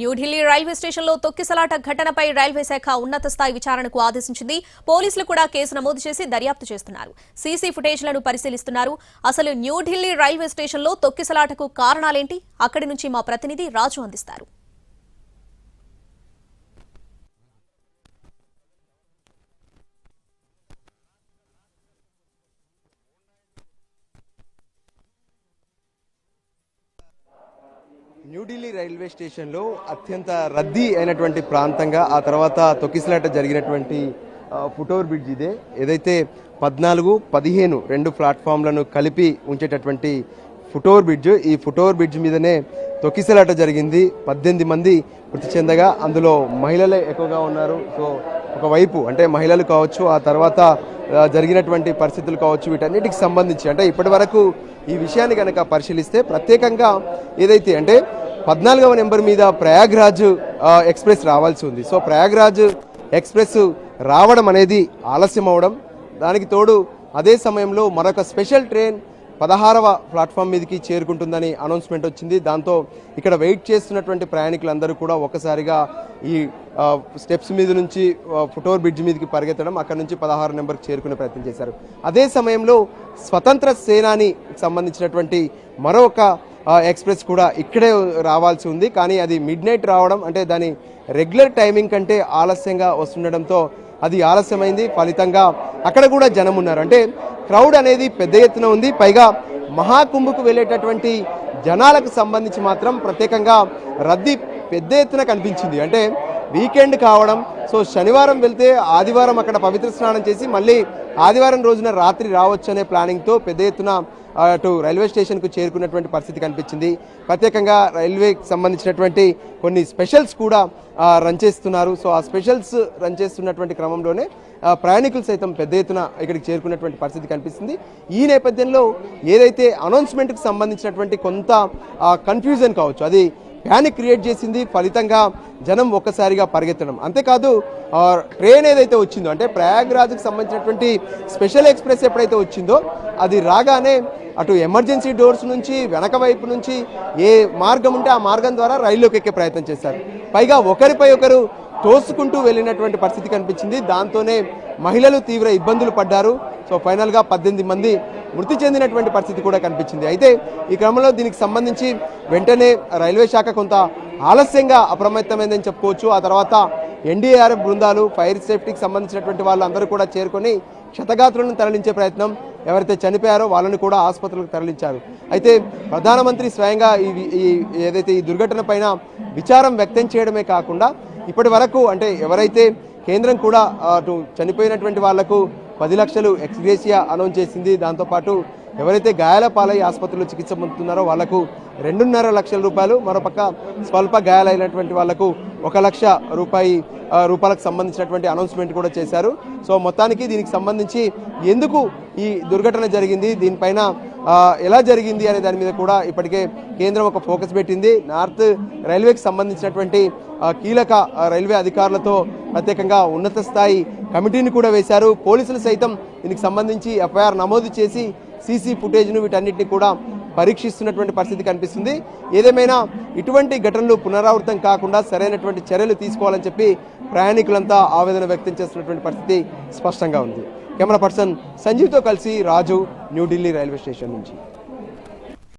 New Delhi railway స్టేషన్లో తొక్కిసలాట ఘటనపై రైల్వే శాఖ ఉన్నత స్థాయి విచారణకు ఆదేశించింది. పోలీసులు కూడా కేసు నమోదు చేసి దర్యాప్తు చేస్తున్నారు. సీసీ ఫుటేజ్లను పరిశీలిస్తున్నారు. అసలు న్యూఢిల్లీ రైల్వే స్టేషన్లో తొక్కిసలాటకు కారణాలేంటి? అక్కడి నుంచి మా ప్రతినిధి రాజు అందిస్తారు. న్యూఢిల్లీ రైల్వే స్టేషన్లో అత్యంత రద్దీ అయినటువంటి ప్రాంతంగా ఆ తర్వాత తొక్కిసలాట జరిగినటువంటి ఫుటోర్ బ్రిడ్జ్ ఇదే. ఏదైతే పద్నాలుగు పదిహేను రెండు ప్లాట్ఫామ్లను కలిపి ఉంచేటటువంటి ఫుటోర్ బ్రిడ్జ్ ఈ ఫుటోర్ బ్రిడ్జ్ మీదనే తొక్కిసలాట జరిగింది. పద్దెనిమిది మంది మృతి చెందగా అందులో మహిళలే ఎక్కువగా ఉన్నారు. సో ఒకవైపు అంటే మహిళలు కావచ్చు ఆ తర్వాత జరిగినటువంటి పరిస్థితులు కావచ్చు వీటన్నిటికి సంబంధించి అంటే ఇప్పటి వరకు ఈ విషయాన్ని కనుక పరిశీలిస్తే ప్రత్యేకంగా ఏదైతే అంటే పద్నాలుగవ నెంబర్ మీద ప్రయాగ్రాజ్ ఎక్స్ప్రెస్ రావాల్సి ఉంది. సో ప్రయాగ్రాజ్ ఎక్స్ప్రెస్ రావడం అనేది ఆలస్యం అవడం. దానికి తోడు అదే సమయంలో మరొక స్పెషల్ ట్రైన్ పదహారవ ప్లాట్ఫామ్ మీదకి చేరుకుంటుందని అనౌన్స్మెంట్ వచ్చింది. దాంతో ఇక్కడ వెయిట్ చేస్తున్నటువంటి ప్రయాణికులందరూ కూడా ఒక్కసారిగా ఈ స్టెప్స్ మీద నుంచి ఫుటోర్ బ్రిడ్జ్ మీదకి పరిగెత్తడం అక్కడ నుంచి పదహారు నెంబర్కి చేరుకునే ప్రయత్నం చేశారు. అదే సమయంలో స్వతంత్ర సేనాని సంబంధించినటువంటి మరొక ఎక్స్ప్రెస్ కూడా ఇక్కడే రావాల్సి ఉంది. కానీ అది మిడ్ నైట్ రావడం అంటే దాని రెగ్యులర్ టైమింగ్ కంటే ఆలస్యంగా వస్తుండడంతో అది ఆలస్యమైంది. ఫలితంగా అక్కడ కూడా జనం ఉన్నారు. అంటే క్రౌడ్ అనేది పెద్ద ఎత్తున ఉంది. పైగా మహాకుంభకు వెళ్ళేటటువంటి జనాలకు సంబంధించి మాత్రం ప్రత్యేకంగా రద్దీ పెద్ద ఎత్తున కనిపించింది. అంటే వీకెండ్ కావడం సో శనివారం వెళ్తే ఆదివారం అక్కడ పవిత్ర స్నానం చేసి మళ్ళీ ఆదివారం రోజున రాత్రి రావచ్చు అనే ప్లానింగ్తో పెద్ద ఎత్తున అటు రైల్వే స్టేషన్కు చేరుకున్నటువంటి పరిస్థితి కనిపించింది. ప్రత్యేకంగా రైల్వేకి సంబంధించినటువంటి కొన్ని స్పెషల్స్ కూడా రన్ చేస్తున్నారు. సో ఆ స్పెషల్స్ రన్ చేస్తున్నటువంటి క్రమంలోనే ప్రయాణికులు సైతం పెద్ద ఎత్తున ఇక్కడికి చేరుకున్నటువంటి పరిస్థితి కనిపిస్తుంది. ఈ నేపథ్యంలో ఏదైతే అనౌన్స్మెంట్కి సంబంధించినటువంటి కొంత కన్ఫ్యూజన్ కావచ్చు అది ప్యానిక్ క్రియేట్ చేసింది. ఫలితంగా జనం ఒక్కసారిగా పరిగెత్తడం. అంతేకాదు ట్రైన్ ఏదైతే వచ్చిందో అంటే ప్రయాగ్రాజ్కి సంబంధించినటువంటి స్పెషల్ ఎక్స్ప్రెస్ ఎప్పుడైతే వచ్చిందో అది రాగానే అటు ఎమర్జెన్సీ డోర్స్ నుంచి వెనక వైపు నుంచి ఏ మార్గం ఉంటే ఆ మార్గం ద్వారా రైల్లోకి ఎక్కే ప్రయత్నం చేశారు. పైగా ఒకరిపై ఒకరు తోసుకుంటూ వెళ్ళినటువంటి పరిస్థితి కనిపించింది. దాంతోనే మహిళలు తీవ్ర ఇబ్బందులు పడ్డారు. సో ఫైనల్గా పద్దెనిమిది మంది మృతి చెందినటువంటి పరిస్థితి కూడా కనిపించింది. అయితే ఈ క్రమంలో దీనికి సంబంధించి వెంటనే రైల్వే శాఖ కొంత ఆలస్యంగా అప్రమత్తమైందని చెప్పుకోవచ్చు. ఆ తర్వాత ఎన్డీఆర్ఎఫ్ బృందాలు ఫైర్ సేఫ్టీకి సంబంధించినటువంటి వాళ్ళందరూ కూడా చేరుకొని క్షతగాత్రులను తరలించే ప్రయత్నం ఎవరైతే చనిపోయారో వాళ్ళని కూడా ఆసుపత్రులకు తరలించారు. అయితే ప్రధానమంత్రి స్వయంగా ఈ ఈ ఏదైతే ఈ దుర్ఘటన పైన విచారం వ్యక్తం చేయడమే కాకుండా ఇప్పటి వరకు అంటే ఎవరైతే కేంద్రం కూడా అటు చనిపోయినటువంటి వాళ్ళకు పది లక్షలు ఎక్స్గ్రేసియా అనౌన్స్ చేసింది దాంతోపాటు ఎవరైతే గాయాల పాలై ఆసుపత్రిలో చికిత్స పొందుతున్నారో వాళ్ళకు రెండున్నర లక్షల రూపాయలు మరోపక్క స్వల్ప గాయాలైనటువంటి వాళ్ళకు ఒక లక్ష రూపాయి రూపాయలకు సంబంధించినటువంటి అనౌన్స్మెంట్ కూడా చేశారు. సో మొత్తానికి దీనికి సంబంధించి ఎందుకు ఈ దుర్ఘటన జరిగింది. దీనిపైన ఎలా జరిగింది అనే దాని మీద కూడా ఇప్పటికే కేంద్రం ఒక ఫోకస్ పెట్టింది. నార్త్ రైల్వేకి సంబంధించినటువంటి కీలక రైల్వే అధికారులతో ప్రత్యేకంగా ఉన్నత స్థాయి కమిటీని కూడా వేశారు. పోలీసులు సైతం దీనికి సంబంధించి ఎఫ్ఐఆర్ నమోదు చేసి సీసీ ఫుటేజ్ను వీటన్నిటిని కూడా పరీక్షిస్తున్నటువంటి పరిస్థితి కనిపిస్తుంది. ఏదేమైనా ఇటువంటి ఘటనలు పునరావృతం కాకుండా సరైనటువంటి చర్యలు తీసుకోవాలని చెప్పి ప్రయాణికులంతా ఆవేదన వ్యక్తం చేస్తున్నటువంటి పరిస్థితి స్పష్టంగా ఉంది. కెమెరా పర్సన్ సంజీవ్తో కలిసి రాజు న్యూఢిల్లీ రైల్వే స్టేషన్ నుంచి.